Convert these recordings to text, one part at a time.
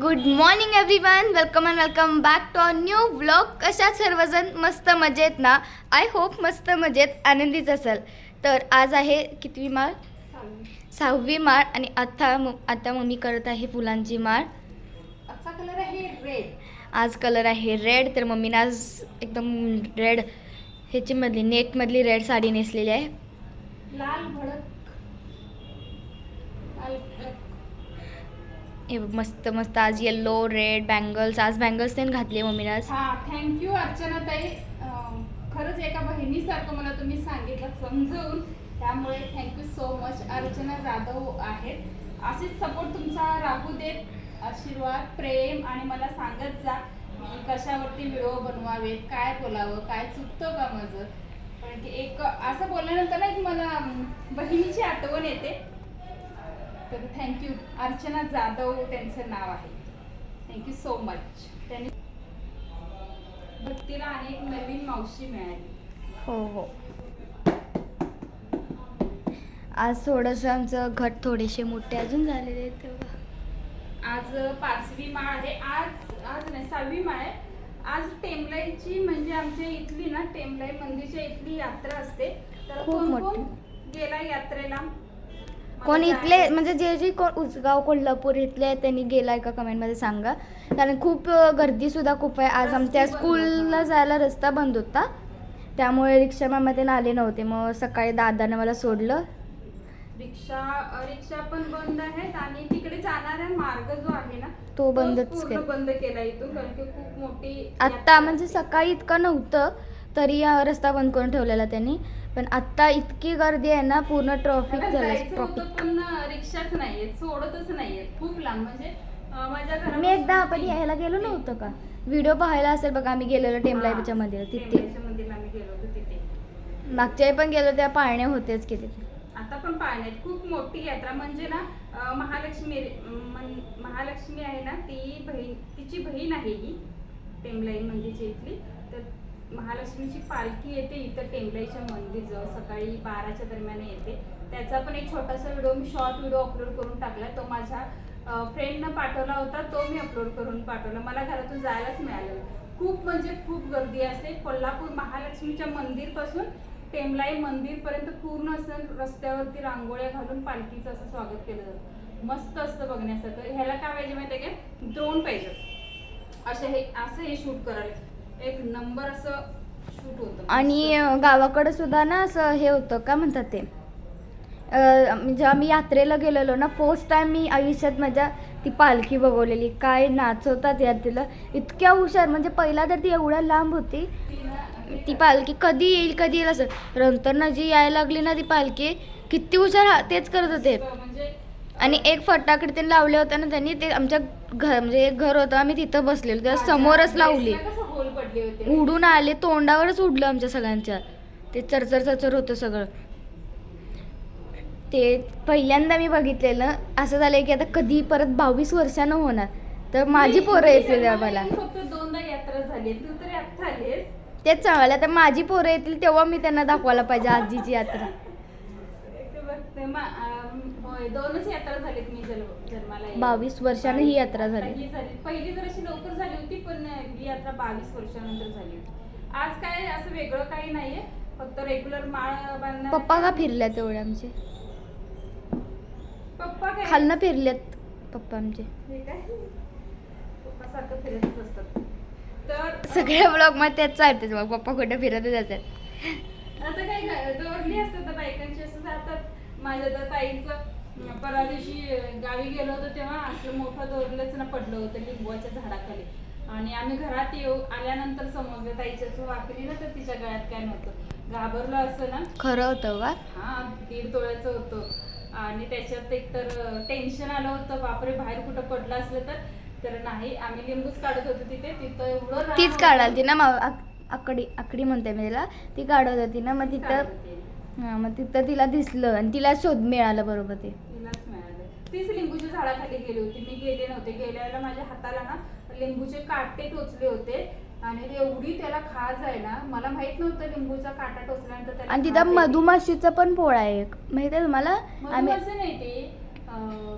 Good morning everyone welcome and welcome back to a new vlog कशा सर्वजण मस्त मजेत ना? आय होप मस्त मजेत आनंदीच असेल. तर आज आहे कितवी माळ? सहावी माळ आणि आता म- आता मम्मी करत आहे फुलांची माळ. कलर आहे रेड आज कलर आहे रेड तर मम्मीने आज एकदम रेड ह्याची मधली नेटमधली रेड साडी नेसलेली आहे. लाल भडक. हे मस्त मस्त. आज येल्लो रेड बँगल्स आज बँगल्स त्यांनी घातले मम्मीने आज. हा थँक्यू अर्चना ताई. खरंच एका बहिणीसारखं मला तुम्ही सांगितलं समजवून त्यामुळे thank you so much Archana Jadhav आहेत. असेच सपोर्ट तुमचा राहू देत. आशीर्वाद प्रेम आणि मला सांगत जा मी कशावरती व्हिडिओ बनवावेत काय बोलावं काय चुकतं का माझं? कारण की एक असं बोलल्यानंतर ना एक मला बहिणीची आठवण येते. तर थँक्यू अर्चना जाधव त्यांचं नाव आहे. थँक्यू सो मच त्यांनी भक्तीला अनेक नवीन मावशी मिळाली. हो हो. आज थोडंसं आमचं घट थोडेसे मोठे अजून झालेले आहेत तेव्हा. आज पाचवी माळ आहे. आज आज नाही सहावी माळ आहे. आज टेमलाईची म्हणजे आमच्या इथली ना टेमलाई मंदिरच्या इथली यात्रा असते. तर खूप कोण कोण मोठी. गेला यात्रेला? कोण इथले. म्हणजे जे जे कोण उजगाव कोल्हापूर इथले आहेत त्यांनी गेलाय का कमेंटमध्ये सांगा कारण खूप अ, गर्दी सुद्धा खूप आहे आज आमच्या स्कूलला. जायला रस्ता बंद होता त्यामुळे रिक्षा मामा ते आले नव्हते मग सकाळी दादाने मला सोडलं रिक्षा रिक्षा पण बंद आहेत आणि तिकडे जाणारा मार्ग जो आहे ना तो बंदच. बंद केला इथून कारण की खूप मोठी आत्ता म्हणजे सकाळी इतकं नव्हतं तरी रस्ता बंद करून ठेवलेला त्यांनी पण आत्ता इतकी गर्दी आहे ना पूर्ण ट्रॉफिक झालं ट्रॉफिक पण रिक्षाच नाहीये सोडतच नाहीये खूप लांब. म्हणजे माझ्या मी एकदा आपण यायला गेलो नव्हतं का? व्हिडिओ पाहायला असेल बघा आम्ही गेलेलो टेमलाईच्या मंदिरात तिथे. मागच्या पण गेलो त्या पाळण्या होतेच की तिथे. आता पण पाहण्यात खूप मोठी यात्रा. म्हणजे ना महालक्ष्मी महालक्ष्मी आहे ना ती बहीण तिची बहीण आहे ही टेंबलाई मंदिरची इथली. महालक्ष्मीची पालखी येते इथं टेंबलाईच्या मंदिर जवळ सकाळी बाराच्या दरम्यान येते. त्याचा पण एक छोटासा व्हिडिओ मी शॉर्ट व्हिडिओ अपलोड करून टाकला. तो माझ्या फ्रेंडनं पाठवला होता. तो मी अपलोड करून पाठवला. मला घरातून जायलाच मिळालं खूप म्हणजे खूप गर्दी असते. कोल्हापूर महालक्ष्मीच्या मंदिरपासून टेमलाई मंदिरपर्यंत पूर्ण असं रस्त्यावरती रांगोळ्या घालून पालखीचं असं स्वागत केलं जातं. मस्त असतं बघण्यासारखं. ह्याला काय पाहिजे माहिती आहे का? द्रोण पाहिजे. असं हे असं हे शूट करायला. एक नंबर असं शूट होतं. आणि गावाकडे सुद्धा ना असं हे होतं का म्हणतात ते? अं, जेव्हा मी यात्रेला गेलेलो ना फर्स्ट टाइम मी आयुष्यात माझ्या ती पालखी बघवलेली. काय नाचवतात यात्रेला. इतक्या हुशार म्हणजे पहिला तर ती एवढ्या लांब होती. ती पालखी कधी येईल कधी येईल असं. नंतर ना जी यायला लागली ना ती पालखी. किती हुशार तेच करत होते. आणि एक फटाकडे ते लावले होते ना त्यांनी. ते आमच्या घर म्हणजे एक घर होतं. आम्ही तिथं बसलेलो. त्या समोरच लावली. पडले होते. उडून आले तोंडावरच उडलं आमच्या सगळ्यांच्या. ते चरचर चरचर होतं सगळं. ते पहिल्यांदा मी बघितलेलं. असं झालंय की आता कधी परत बावीस वर्षानं होणार. तर माझी पोरं येतील जन्माला मला येऊन फक्त दोनदा यात्रा झाली तू तरी आत्ता आलीस तेच सांगायला तर माझी पोरं येतील तेव्हा मी त्यांना दाखवायला पाहिजे आजीची यात्रा. ते मा- होय दोनच यात्रा झालीत मी जन्म- जन्माला येऊन. बावीस वर्षानं ही यात्रा आता झाली. ही झाली. पहिली जराशी लवकर झाली होती पण ही यात्रा बावीस वर्षानंतर झाली होती. आज काय असं वेगळं काही नाहीये फक्त रेग्युलर माळ बांधणार पप्पा का फिरल्या तेवढे आमचे? पप्पा काय? खालनं फिरलेत पप्पा आमचे. हे काय? पप्पा सारखं फिरतच असतात. तर सगळ्या ब्लॉगमध्ये तेच चालते मग पप्पा कुठे फिरत जातात आता काय दोरली असतात तर बायकांची असं जातात माझ्या तर ताईचं परवा दिवशी गावी गेलो होतो तेव्हा असं मोठं दोरलंच ना पडलं होतं लिंबवाच्या झाडाखाली. आणि आम्ही घरात येऊ आल्यानंतर समजलं ताईच्या वाकली ना तर तिच्या गळ्यात काय नव्हतं. घाबरलं असं ना? खरं होतं का हा दीड तोळ्याचं होतं. आणि त्याच्यात एक तर टेन्शन आलं होतं. बापरे बाहेर कुठं पडलं असलं तर. तर नाही आम्ही लिंबूच काढत होतो तिथे. तिथं एवढं तीच. काढाल ती ना आकडी आकडी म्हणते मी तिला. ती काढत होती ना मग तिथं. हा मग तिथं तिला दिसलं आणि तिला शोध मिळालं बरोबर ते. तिलाच मिळालं. तीच लिंबूच्या झाडाखाली गेली होती. मी गेले नव्हते. गेल्याला माझ्या हाताला ना लिंबूचे काटे टोचले होते. आणि एवढी त्याला खाज आहे ना मला माहीत नव्हतं लिंबूचा काटा टोचल्यानंतर त्याला आणि खाज तिथं. मधुमाशीचा पण पोळा आहे एक. माहिती आहे तुम्हाला? आम्ही मधुमाशी नाही ते अं,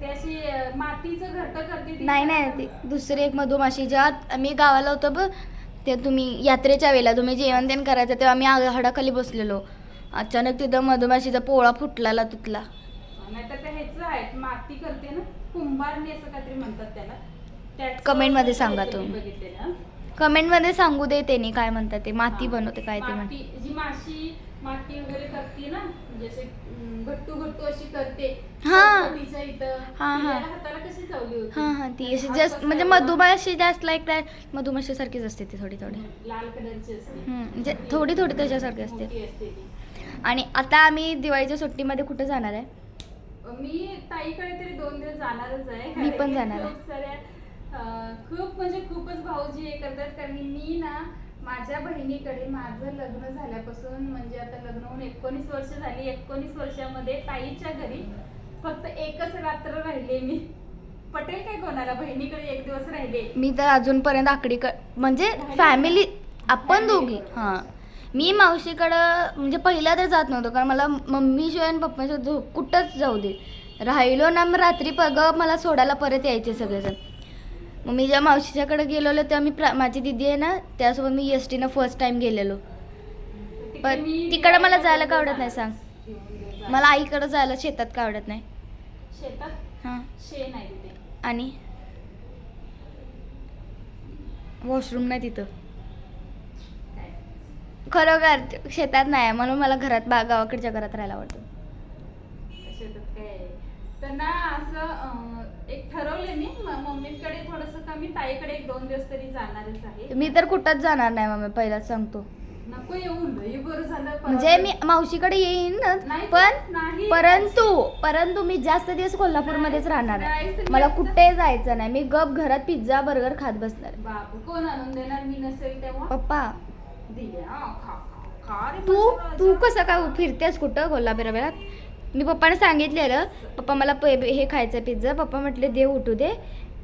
ते अशी अं, मातीचं घरटं करते ती. नाही नाही ती दुसरी एक मधुमाशी. जेव्हा आम्ही गावाला होतो बघ ते तुम्ही यात्रेच्या वेळेला तुम्ही जेवण तेन करायचं तेव्हा आम्ही आ- हाडाखाली बसलेलो. अचानक तिथं मधुमाशीचा पोळा फुटलाला तुटला नाहीतर ते ह्याचं आहे माती करते ना कुंभारणी असं काहीतरी म्हणतात त्याला त्याचं Comment मध्ये सांगा तुम्ही. बघितलेलं, हं. कमेंटमध्ये सांगू दे त्यांनी काय म्हणतात ते माती. बनवते काय ते माती म्हणते जी माशी माती वगैरे करते ना अं, गट्टू अशी करते हा. गणपतीच्या इथं हा, हा. तिला हाताला कशी चावली होती हां हां ती अशी हात जास्त म्हणजे? मधुमाशी जास्त लाईक मधुमाशी सारखीच असते ती थोडी थोडी लाल कलरची असते हम्म, म्हणजे थोडी थोडी त्याच्यासारखी असते मोठी असते ती आणि आता आम्ही दिवाळीच्या सुट्टीमध्ये कुठे जाणार आहे? मी ताईकडे तरी दोन दिवस जाणारच आहे. मी पण कारण की जाणार आहे. खूप साऱ्या अं, खूप म्हणजे खूपच भाऊजी हे करतात. कारण मी ना माझ्या बहिणीकडे माझं लग्न झाल्यापासून म्हणजे आता लग्न होऊन एकोणीस वर्ष झाली. एकोणीस वर्षामध्ये ताईच्या घरी फक्त एकच रात्र राहिले मी. पटेल काय कोणाला? बहिणीकडे एक दिवस राहिले. मी तर अजूनपर्यंत आकडी क म्हणजे? फॅमिली आपण. दोघी. हां. मी मावशीकडं म्हणजे पहिला तर जात नव्हतं कारण मला मम्मीशिवाय आणि पप्पाशिवाय झो कुठंच जाऊ दे राहिलो ना मग रात्री पग मला सोडायला परत यायचे सगळेजण. मग मी जेव्हा मावशीच्याकडे गेलेलो तेव्हा मी प्रा माझी दिदी आहे ना त्यासोबत मी एस टीनं फर्स्ट टाइम गेलेलो. पण तिकडं मला जायला का आवडत नाही सांग? मला आईकडं जायला शेतात का आवडत नाही? शेतात? हां. आणि? वॉशरूम नाही तिथं. खरोखर शेतात नाही म्हणून मला घरात बा गावाकडच्या घरात राहायला आवडतं शेतात काय आहे. तर ना असं अं, एक ठरवले मी म- मम्मीकडे थोडस कमी ताईकडे एक दोन दिवस तरी जाणारच आहे मी तर कुठंच जाणार नाही मम्मी पहिलाच सांगतो नको येऊन लई बरं झालं. म्हणजे मी मावशीकडे येईन नाही, पण नाही. परंतु परंतु मी जास्त दिवस कोल्हापूरमध्येच राहणार आहे मला कुठे जायचं नाही मी गप घरात पिझ्झा बर्गर खात बसणार आहे. बापू कोण आणून देणार मी नसेल तेव्हा पप्पा तू तू. कसं काय फिरतेस कुठं कोल्हापुरात मी पप्पाने सांगितलेलं पप्पा मला हे खायचं पिझ्झा पप्पा म्हटले देव उठू दे.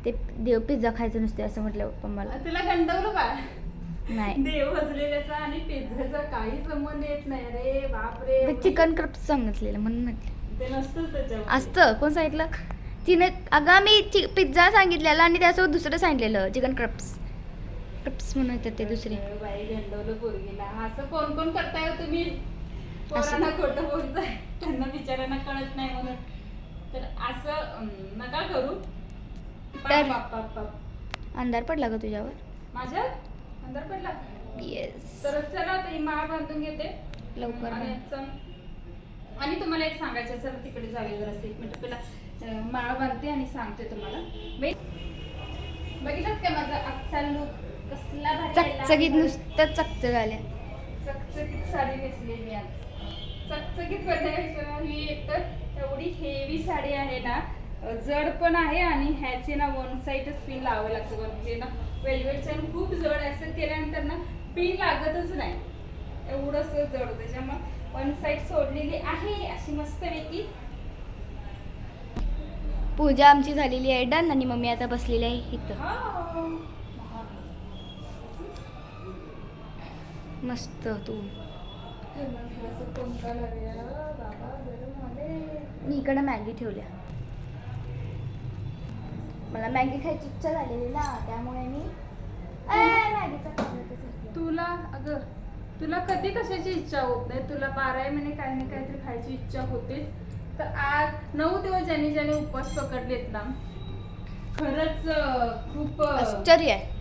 ते देव पिझ्झा खायचं नसते असं म्हटलं पप्पा मला. तुला गंडवलं का? नाही. देव आणि पिझ्झाचा काही संबंध येत नाही रे बापरे. चिकन क्रप्स सांगितलेलं म्हणून म्हटलं. असतं. कोण सांगितलं? तिने अगं मी पिझ्झा सांगितलेला आणि त्यासोबत दुसरं सांगितलेलं चिकन क्रप्स. क्रप्स म्हणून येतात ते दुसरे. बाई गंडवलं पोरगीला. असं कोण कोण करताय हो तुम्ही? पोरांना खोटं बोलताय. त्यांना बिचाऱ्यांना कळत नाही म्हणून. तर असं नका करू. तर- बाप, बाप. अंधार पडला का तुझ्यावर? माझ्या अंदर पडला? येस तर चला आता ही माळ बांधून घेते. लवकर आणि बांध. चल- आणि तुम्हाला एक सांगायचं चला तिकडे जाऊया जरा एक मिनिट. पहिला अं, माळ बांधते आणि सांगते तुम्हाला. बाई, बघितलं का माझा आजचा लुक कसला? चकचकीत नुसतं चकचक आल्या चकचकीत साडी नेसली मी आज. चकचकीत ही एकतर एवढी हेवी साडी आहे ना जड पण आहे आणि ह्याचे ना वन साईडच पिन लावावं लागतं ते ना वेलवेटचं खूप जड. असं केल्यानंतर ना पिन लागतच नाही. एवढंच जड. त्याच्यामुळे वन साईड सोडलेली आहे अशी मस्त पैकी पूजा आमची झालेली आहे. डन. आणि मम्मी आता बसलेली आहे इथं. मस्त तू. मी इकडं मॅगी ठेवल्या. मला मॅगी खायची इच्छा झालेली ना त्यामुळे मी मॅगीचा? तुला अगं तुला कधी कशाची इच्छा होत नाही? तुला बारा महिने काही ना काहीतरी खायची इच्छा होते. तर आज नऊ दिवस ज्यांनी ज्याने उपवास पकडलेत ना खरंच खूप आश्चर्य आहे.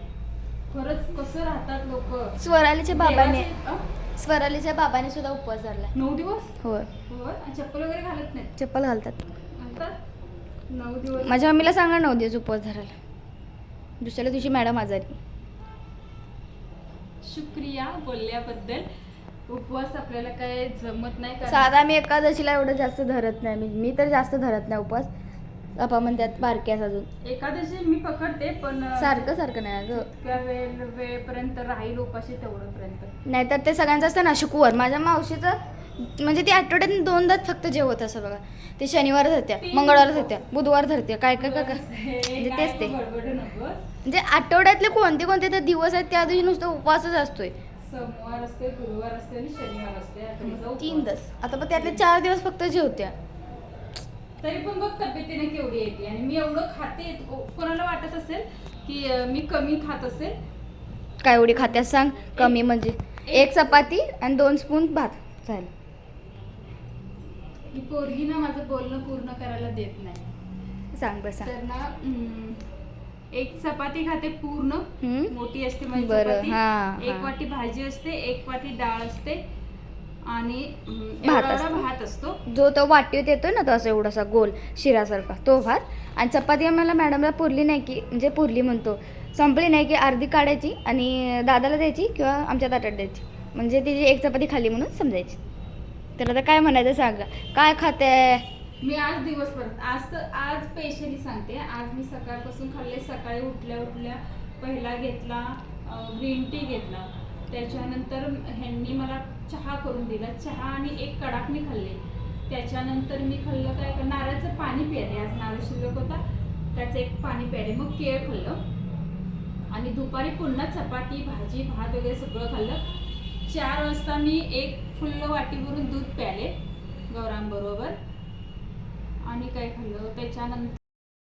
खरंच कसं राहतात लोक? स्वरालीच्या बाबाने स्वरालीच्या बाबाने सुद्धा उपवास धरला नऊ दिवस? होय. होय? आणि चप्पल वगैरे घालत नाहीत? चप्पल घालतात. घालतात? नऊ दिवस? माझ्या मम्मीला सांगा नऊ दिवस उपवास धरायला. दुसऱ्या दिवशी मॅडम आजारी. शुक्रिया बोलल्याबद्दल. उपवास आपल्याला काय जमत नाही साधा मी एकादशीला एवढं जास्त धरत नाही. मी मी तर जास्त धरत नाही उपवास. आपा म्हणतात बारक्यास अजून. एकादशी मी पकडते पण सारखं सारखं नाही अगं. वेळ वेळपर्यंत राहील उपाशी तेवढं पर्यंत नाहीतर ते सगळ्यांचं असतं ना शुक्रवार माझ्या मावशीचं म्हणजे ती आठवड्यात दोनदाच फक्त जेवत असं बघा. ते शनिवार धरत्या मंगळवार. धरत्या बुधवार धरत्या काय काय काय काय. म्हणजे तेच ते. नकोस. म्हणजे आठवड्यातले कोणते कोणते तर दिवस आहेत त्या दिवशी नुसतं उपवासच असतोय. सोमवार असते गुरुवार असते आणि शनिवार असते आता माझा तीन उपवास. दिवस आता पण त्यातले चार दिवस फक्त जेवत्या. तरी पण बघ तब्येतीने केवढी येते आणि मी एवढं खाते कोणाला वाटत असेल की मी कमी खात असेल? काय एवढी खात्यास सांग कमी म्हणजे. एक चपाती आणि दोन स्पून भात. झालं की पोरगी ना माझं बोलणं पूर्ण करायला देत नाही. सांग बरं सांग. तर ना एक चपाती खाते पूर्ण. हम्म? मोठी असते माझी बरं, चपाती. हा, एक हा. वाटी भाजी असते एक वाटी डाळ असते. आणि भात असतो. भात असतो. जो तो वाटीत येतो ना तो असं एवढासा गोल शिरासारखा तो भात. आणि चपाती आम्हाला मॅडमला पुरली नाही की म्हणजे पुरली म्हणतो. संपली नाही की अर्धी काढायची आणि दादाला द्यायची किंवा आमच्या ताटात द्यायची. म्हणजे तिची एक चपाती खाली म्हणून समजायची. तर आता काय म्हणायचं सांगा? काय खाते? मी आज दिवसभर आज तर आज स्पेशली सांगते. आज मी सकाळपासून खाल्ले सकाळी उठल्या उठल्या पहिला घेतला ग्रीन टी घेतला. त्याच्यानंतर ह्यांनी मला चहा करून दिला. चहा आणि एक कडाक मी खाल्ले. त्याच्यानंतर मी खाल्लं काय नारळाचं पाणी प्याले आज नारळ शिल्लक होता त्याचं एक पाणी प्याले मग केळ खाल्लं. आणि दुपारी पुन्हा चपाती भाजी भात वगैरे सगळं खाल्लं. चार वाजता मी एक फुल्ल वाटी भरून दूध प्याले गौरांबरोबर. आणि काय खाल्लं? त्याच्यानंतर